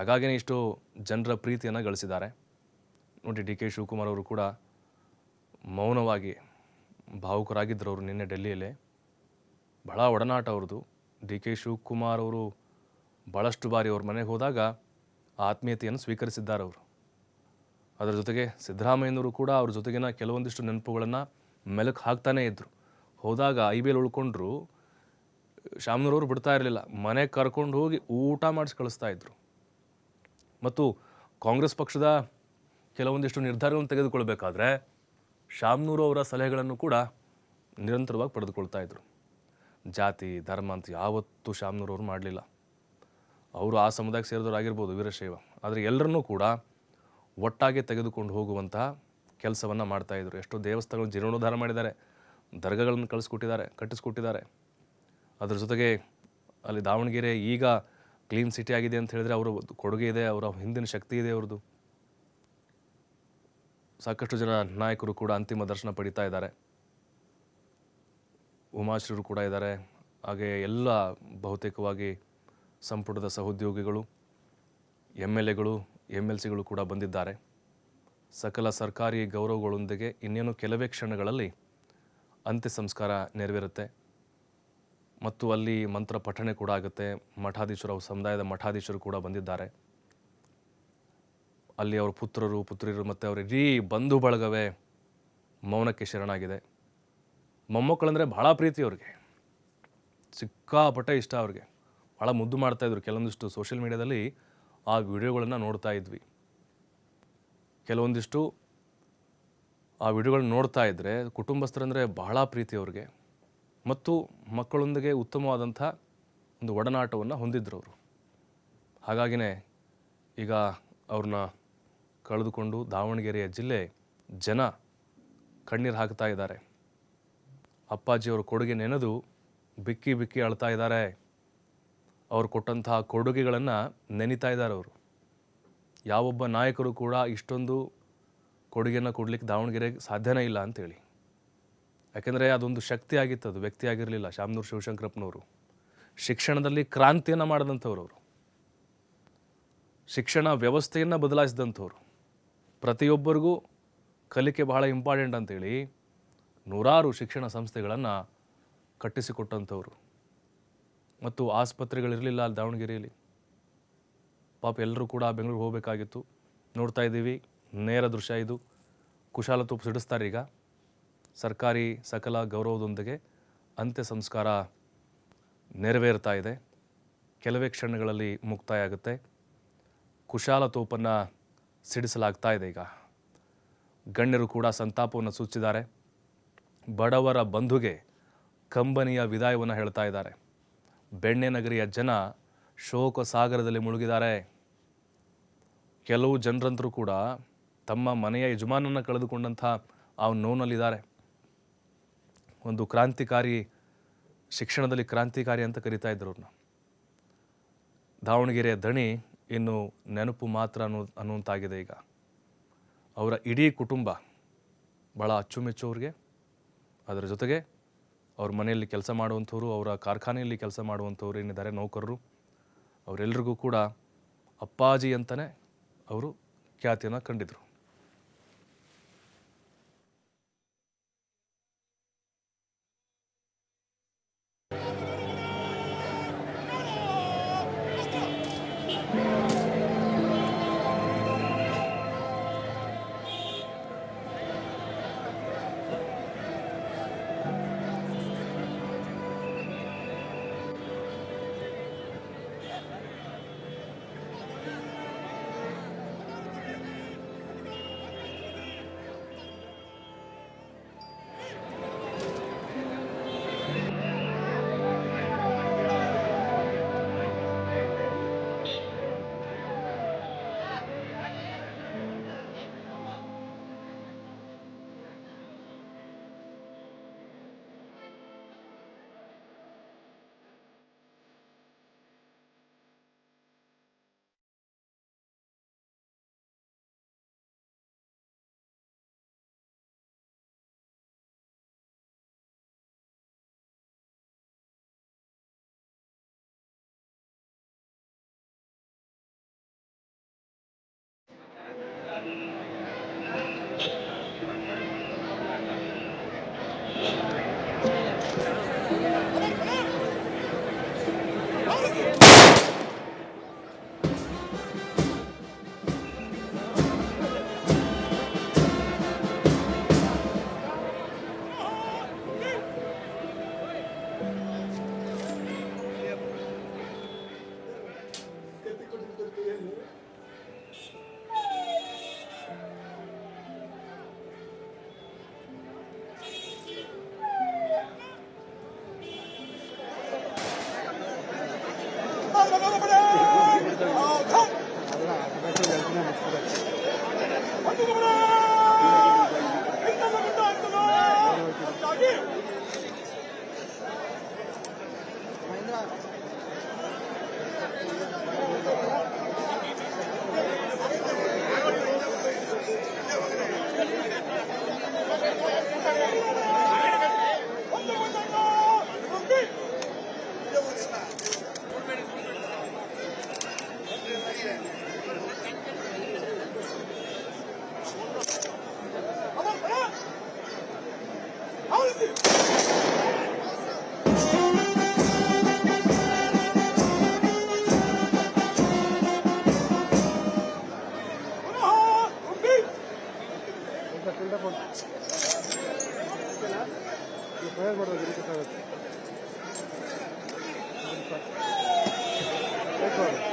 ಹಾಗಾಗಿನೇ ಇಷ್ಟು ಜನರ ಪ್ರೀತಿಯನ್ನು ಗಳಿಸಿದ್ದಾರೆ. ನೋಡಿ, ಡಿ ಕೆ ಶಿವಕುಮಾರ್ ಅವರು ಕೂಡ ಮೌನವಾಗಿ ಭಾವುಕರಾಗಿದ್ದರು ಅವರು ನಿನ್ನೆ ಡೆಲ್ಲಿಯಲ್ಲಿ. ಬಹಳ ಒಡನಾಟ ಅವ್ರದ್ದು. ಡಿ ಕೆ ಶಿವಕುಮಾರ್ ಅವರು ಭಾಳಷ್ಟು ಬಾರಿ ಅವ್ರ ಮನೆಗೆ ಹೋದಾಗ ಆತ್ಮೀಯತೆಯನ್ನು ಸ್ವೀಕರಿಸಿದ್ದಾರೆ ಅವರು. ಅದರ ಜೊತೆಗೆ ಸಿದ್ದರಾಮಯ್ಯನವರು ಕೂಡ ಅವ್ರ ಜೊತೆಗಿನ ಕೆಲವೊಂದಿಷ್ಟು ನೆನಪುಗಳನ್ನು ಮೆಲುಕು ಹಾಕ್ತಾನೇ ಇದ್ದರು ಹೋದಾಗ ಐ ಬಿ ಎಲ್ ಉಳ್ಕೊಂಡ್ರು. ಶಾಮನೂರವರು ಬಿಡ್ತಾ ಇರಲಿಲ್ಲ. ಮನೆಗೆ ಕರ್ಕೊಂಡು ಹೋಗಿ ಊಟ ಮಾಡಿಸಿ ಕಳಿಸ್ತಾ ಇದ್ರು. ಮತ್ತು ಕಾಂಗ್ರೆಸ್ ಪಕ್ಷದ ಕೆಲವೊಂದಿಷ್ಟು ನಿರ್ಧಾರಗಳನ್ನು ತೆಗೆದುಕೊಳ್ಬೇಕಾದ್ರೆ ಶಾಮ್ನೂರು ಅವರ ಸಲಹೆಗಳನ್ನು ಕೂಡ ನಿರಂತರವಾಗಿ ಪಡೆದುಕೊಳ್ತಾ ಇದ್ದರು ಜಾತಿ, ಧರ್ಮ ಅಂತ ಯಾವತ್ತೂ ಶಾಮ್ನೂರು ಅವರು ಮಾಡಲಿಲ್ಲ. ಅವರು ಆ ಸಮುದಾಯಕ್ಕೆ ಸೇರಿದವರು ಆಗಿರ್ಬೋದು ವೀರಶೈವ. ಆದರೆ ಎಲ್ಲರನ್ನೂ ಕೂಡ ಒಟ್ಟಾಗಿ ತೆಗೆದುಕೊಂಡು ಹೋಗುವಂತಹ ಕೆಲಸವನ್ನು ಮಾಡ್ತಾಯಿದ್ರು ಎಷ್ಟೋ ದೇವಸ್ಥಾನಗಳು ಜೀರ್ಣೋದ್ಧಾರ ಮಾಡಿದ್ದಾರೆ. ದರ್ಗಾಗಳನ್ನು ಕಳಿಸ್ಕೊಟ್ಟಿದ್ದಾರೆ, ಕಟ್ಟಿಸ್ಕೊಟ್ಟಿದ್ದಾರೆ. ಅದರ ಜೊತೆಗೆ ಅಲ್ಲಿ ದಾವಣಗೆರೆ ಈಗ ಕ್ಲೀನ್ ಸಿಟಿ ಆಗಿದೆ ಅಂತ ಹೇಳಿದ್ರೆ ಅವರ ಕೊಡುಗೆ ಇದೆ, ಅವರ ಹಿಂದಿನ ಶಕ್ತಿ ಇದೆ ಅವ್ರದ್ದು. ಸಾಕಷ್ಟು ಜನ ನಾಯಕರು ಕೂಡ ಅಂತಿಮ ದರ್ಶನ ಪಡಿತಾ ಇದ್ದಾರೆ. ಉಮಾಶ್ರೀರು ಕೂಡ ಇದ್ದಾರೆ. ಹಾಗೆ ಎಲ್ಲ ಬಹುತೇಕವಾಗಿ ಸಂಪುಟದ ಸಹೋದ್ಯೋಗಿಗಳು ಎಂ ಎಲ್ ಎಗಳು ಎಂ ಎಲ್ ಸಿಗಳು ಕೂಡ ಬಂದಿದ್ದಾರೆ. ಸಕಲ ಸರ್ಕಾರಿ ಗೌರವಗಳೊಂದಿಗೆ ಇನ್ನೇನು ಕೆಲವೇ ಕ್ಷಣಗಳಲ್ಲಿ ಅಂತ್ಯ ಸಂಸ್ಕಾರ ನೆರವೇರುತ್ತೆ. ಮತ್ತು ಅಲ್ಲಿ ಮಂತ್ರ ಪಠಣೆ ಕೂಡ ಆಗುತ್ತೆ. ಮಠಾಧೀಶರು, ಅವ್ರ ಸಮುದಾಯದ ಮಠಾಧೀಶರು ಕೂಡ ಬಂದಿದ್ದಾರೆ. ಅಲ್ಲಿ ಅವ್ರ ಪುತ್ರರು, ಪುತ್ರಿಯರು ಮತ್ತು ಅವರ ಇಡೀ ಬಂಧು ಬಳಗವೇ ಮೌನಕ್ಕೆ ಶರಣಾಗಿದೆ. ಮೊಮ್ಮಕ್ಕಳಂದರೆ ಭಾಳ ಪ್ರೀತಿ ಅವ್ರಿಗೆ. ಸಿಕ್ಕಾಪಟ್ಟೆ ಇಷ್ಟ ಅವ್ರಿಗೆ. ಭಾಳ ಮುದ್ದು ಮಾಡ್ತಾಯಿದ್ರು ಕೆಲವೊಂದಿಷ್ಟು ಸೋಷಿಯಲ್ ಮೀಡ್ಯಾದಲ್ಲಿ ಆ ವಿಡಿಯೋಗಳನ್ನು ನೋಡ್ತಾ ಇದ್ವಿ. ಕೆಲವೊಂದಿಷ್ಟು ಆ ವಿಡಿಯೋಗಳನ್ನ ನೋಡ್ತಾ ಇದ್ದರೆ ಕುಟುಂಬಸ್ಥರಂದರೆ ಬಹಳ ಪ್ರೀತಿ ಅವ್ರಿಗೆ. ಮತ್ತು ಮಕ್ಕಳೊಂದಿಗೆ ಉತ್ತಮವಾದಂಥ ಒಂದು ಒಡನಾಟವನ್ನು ಹೊಂದಿದ್ರು ಅವರು. ಹಾಗಾಗಿಯೇ ಈಗ ಅವ್ರನ್ನ ಕಳೆದುಕೊಂಡು ದಾವಣಗೆರೆಯ ಜಿಲ್ಲೆ ಜನ ಕಣ್ಣೀರು ಹಾಕ್ತಾ ಇದ್ದಾರೆ. ಅಪ್ಪಾಜಿಯವರ ಕೊಡುಗೆ ನೆನೆದು ಬಿಕ್ಕಿ ಬಿಕ್ಕಿ ಅಳ್ತಾ ಇದ್ದಾರೆ. ಅವ್ರು ಕೊಟ್ಟಂತಹ ಕೊಡುಗೆಗಳನ್ನು ನೆನಿತಾ ಇದ್ದಾರೆ ಅವರು. ಯಾವೊಬ್ಬ ನಾಯಕರು ಕೂಡ ಇಷ್ಟೊಂದು ಕೊಡುಗೆಯನ್ನು ಕೊಡಲಿಕ್ಕೆ ದಾವಣಗೆರೆಗೆ ಸಾಧ್ಯನೇ ಇಲ್ಲ ಅಂತೇಳಿ. ಯಾಕೆಂದರೆ ಅದೊಂದು ಶಕ್ತಿ ಆಗಿತ್ತು, ಅದು ವ್ಯಕ್ತಿ ಆಗಿರಲಿಲ್ಲ, ಶಾಮನೂರು ಶಿವಶಂಕರಪ್ಪನವರು. ಶಿಕ್ಷಣದಲ್ಲಿ ಕ್ರಾಂತಿಯನ್ನು ಮಾಡಿದಂಥವ್ರು ಅವರು. ಶಿಕ್ಷಣ ವ್ಯವಸ್ಥೆಯನ್ನು ಬದಲಾಯಿಸಿದಂಥವ್ರು. ಪ್ರತಿಯೊಬ್ಬರಿಗೂ ಕಲಿಕೆ ಬಹಳ ಇಂಪಾರ್ಟೆಂಟ್ ಅಂತೇಳಿ ನೂರಾರು ಶಿಕ್ಷಣ ಸಂಸ್ಥೆಗಳನ್ನು ಕಟ್ಟಿಸಿಕೊಟ್ಟಂಥವ್ರು. ಮತ್ತು ಆಸ್ಪತ್ರೆಗಳಿರಲಿಲ್ಲ ಅಲ್ಲಿ ದಾವಣಗೆರೆಯಲ್ಲಿ. ಪಾಪ ಎಲ್ಲರೂ ಕೂಡ ಬೆಂಗಳೂರಿಗೆ ಹೋಗಬೇಕಾಗಿತ್ತು. ನೋಡ್ತಾ ಇದ್ದೀವಿ, ನೇರ ದೃಶ್ಯ ಇದು. ಕುಶಾಲ ತೂಪು ಸಿಡಿಸ್ತಾರೆ ಈಗ. ಸರ್ಕಾರಿ ಸಕಲ ಗೌರವದೊಂದಿಗೆ ಅಂತ್ಯ ಸಂಸ್ಕಾರ ನೆರವೇರ್ತಾ ಇದೆ. ಕೆಲವೇ ಕ್ಷಣಗಳಲ್ಲಿ ಮುಕ್ತಾಯ ಆಗುತ್ತೆ ಕುಶಾಲ ತೋಪನ್ನು ಸಿಡಿಸಲಾಗ್ತಾ ಇದೆ ಈಗ. ಗಣ್ಯರು ಕೂಡ ಸಂತಾಪವನ್ನು ಸೂಚಿಸಿದ್ದಾರೆ. ಬಡವರ ಬಂಧುಗೆ ಕಂಬನಿಯ ವಿದಾಯವನ್ನು ಹೇಳ್ತಾ ಇದ್ದಾರೆ. ಬೆಣ್ಣೆ ನಗರಿಯ ಜನ ಶೋಕ ಸಾಗರದಲ್ಲಿ ಮುಳುಗಿದ್ದಾರೆ. ಕೆಲವು ಜನರಂತರೂ ಕೂಡ ತಮ್ಮ ಮನೆಯ ಯಜಮಾನನ್ನು ಕಳೆದುಕೊಂಡಂಥ ಆ ನೋನಲ್ಲಿದ್ದಾರೆ. ಒಂದು ಕ್ರಾಂತಿಕಾರಿ ಶಿಕ್ಷಣದಲ್ಲಿ ಕ್ರಾಂತಿಕಾರಿ ಅಂತ ಕರಿತಾ ಇದ್ದರು ಅವ್ರನ್ನ ದಾವಣಗೆರೆಯ ದಣಿ ಇನ್ನು ನೆನಪು ಮಾತ್ರ ಅನ್ನೋ, ಅನ್ನುವಂತಾಗಿದೆ ಈಗ. ಅವರ ಇಡೀ ಕುಟುಂಬ ಭಾಳ ಅಚ್ಚುಮೆಚ್ಚು ಅವ್ರಿಗೆ ಅದರ ಜೊತೆಗೆ ಅವ್ರ ಮನೆಯಲ್ಲಿ ಕೆಲಸ ಮಾಡುವಂಥವ್ರು, ಅವರ ಕಾರ್ಖಾನೆಯಲ್ಲಿ ಕೆಲಸ ಮಾಡುವಂಥವ್ರು, ಏನಿದ್ದಾರೆ ನೌಕರರು ಅವರೆಲ್ಲರಿಗೂ ಕೂಡ ಅಪ್ಪಾಜಿ ಅಂತಲೇ ಅವರು ಖ್ಯಾತಿಯನ್ನು ಕಂಡಿದ್ರು. করবে